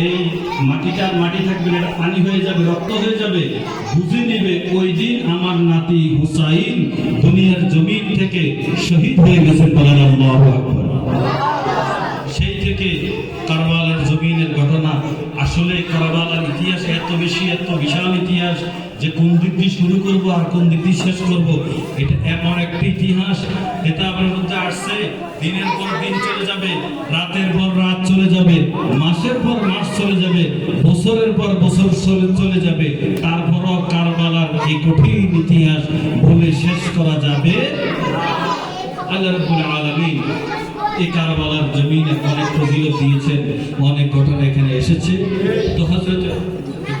এই মাটিটা মাটি থাকবে এটা পানি হয়ে যাবে, রক্ত হয়ে যাবে। বুঝে নেবে, ওই দিন আমার নাতি হুসাইন দুনিয়ার জমিন থেকে শহীদ হয়ে গেছে সেই থেকে কারবালার জমিনের ঘটনা, আসলে কারবালার ইতিহাস এত বেশি, এত বিশাল ইতিহাস, যে কোন দিক দিয়ে শুরু করব আর কোন দিক দিয়ে শেষ করব, এটা এমন একটা ইতিহাস, এটা আমার মধ্যে আসছে, দিনের পর দিন চলে যাবে, রাতের পর রাত চলে যাবে, মাসের পর চলে যাবে, বছরের পর বছর চলে যাবে। তারপরও কারবালার এই কঠিন ইতিহাস বলে শেষ করা যাবে। এই অনেক অনেক ঘটনা এখানে এসেছে। তো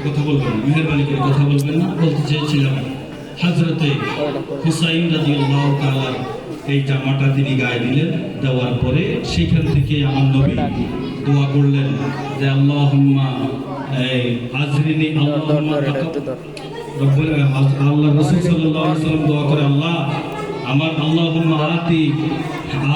কথা বলবেন মেহরবানি করে কথা বলবেন না, বলতে চেয়েছিলাম। হজরতে হুসাইন তাআলা এই জামাটা তিনি গায়ে দিলেন দেওয়ার পরে সেখান থেকে আমার নবী দোয়া করলেন যে আল্লাহ এই আল্লাহ আল্লাহ রসুল সাল্লাম দোয়া করে আল্লাহ আমার আল্লাহুম্মা আতি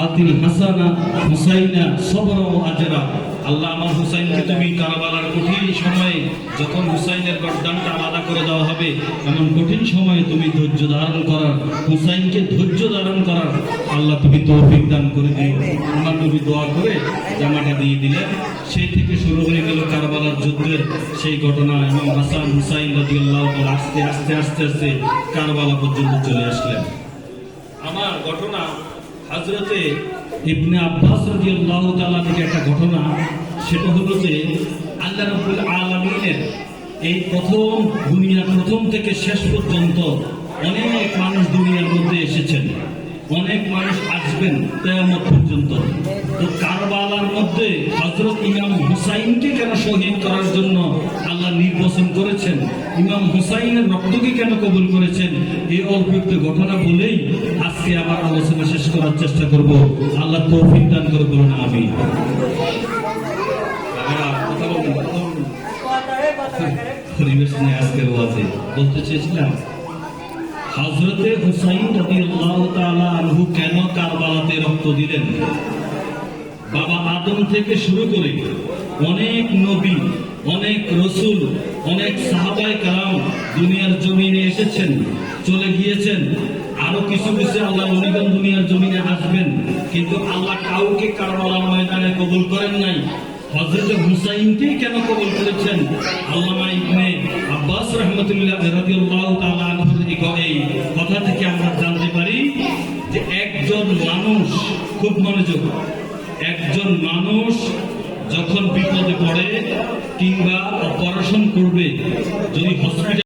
আতিল হাসানা, হুসাইনা, সবর আজরা। আল্লাহ আমার হুসাইনকে তুমি কারবালার কঠিন সময়ে যখন হুসাইনের গর্দানটা আলাদা করে দেওয়া হবে, এমন কঠিন সময়ে তুমি ধৈর্য ধারণ করার, হুসাইনকে ধৈর্য ধারণ করার আল্লাহ তুমি তৌফিক দান করে দিও আমার নবী দোয়া করে জামাটা দিয়ে দিলেন। সেই থেকে শুরু হয়ে গেল কারবালার যুদ্ধের সেই ঘটনা, এবং হাসান হুসাইন তাআলা আস্তে আস্তে আস্তে আস্তে কারবালা পর্যন্ত চলে আসলেন। ঘটনা হজরতে ইবনে আব্বাস থেকে একটা ঘটনা। সেটা হলো যে আল্লাহ এই প্রথম দুনিয়া প্রথম থেকে শেষ পর্যন্ত অনেক মানুষ দুনিয়ার মধ্যে এসেছেন। অনেক মানুষ আসবেন কেয়ামত পর্যন্ত। তো কারবালার মধ্যে হজরত ইমাম হুসাইনকে কেন শহীদ করার জন্য আল্লাহ নির্বাচন করেছেন, ইমাম হুসাইনের রক্তকে কেন কবুল করেছেন, এই অল্প একটু ঘটনা বলেই আজকে আমার আলোচনা শেষ করার চেষ্টা করব। আল্লাহ তৌফিক দান করে বলুন আমি বাবা আদম থেকে শুরু করে অনেক নবী অনেক রসুল, অনেক সাহাবায় কালাম দুনিয়ার জমিনে এসেছেন, চলে গিয়েছেন। আরও কিছু কিছু আল্লাহ অলিগন দুনিয়ার জমিনে আসবেন, কিন্তু আল্লাহ কাউকে কারবালার ময়দানে কবুল করেন নাই। হজরত হুসাইনকেই কেন কবুল করেছেন? আল্লামা ইবনে আব্বাস রহমতুল্লাহ রাদিয়াল্লাহু তাআলা আনহুর এই কথা থেকে আমরা জানতে পারি যে একজন মানুষ, খুব মনোযোগ, একজন মানুষ যখন বিপদে পড়ে কিংবা অপারেশন করবে যদি হসপিটাল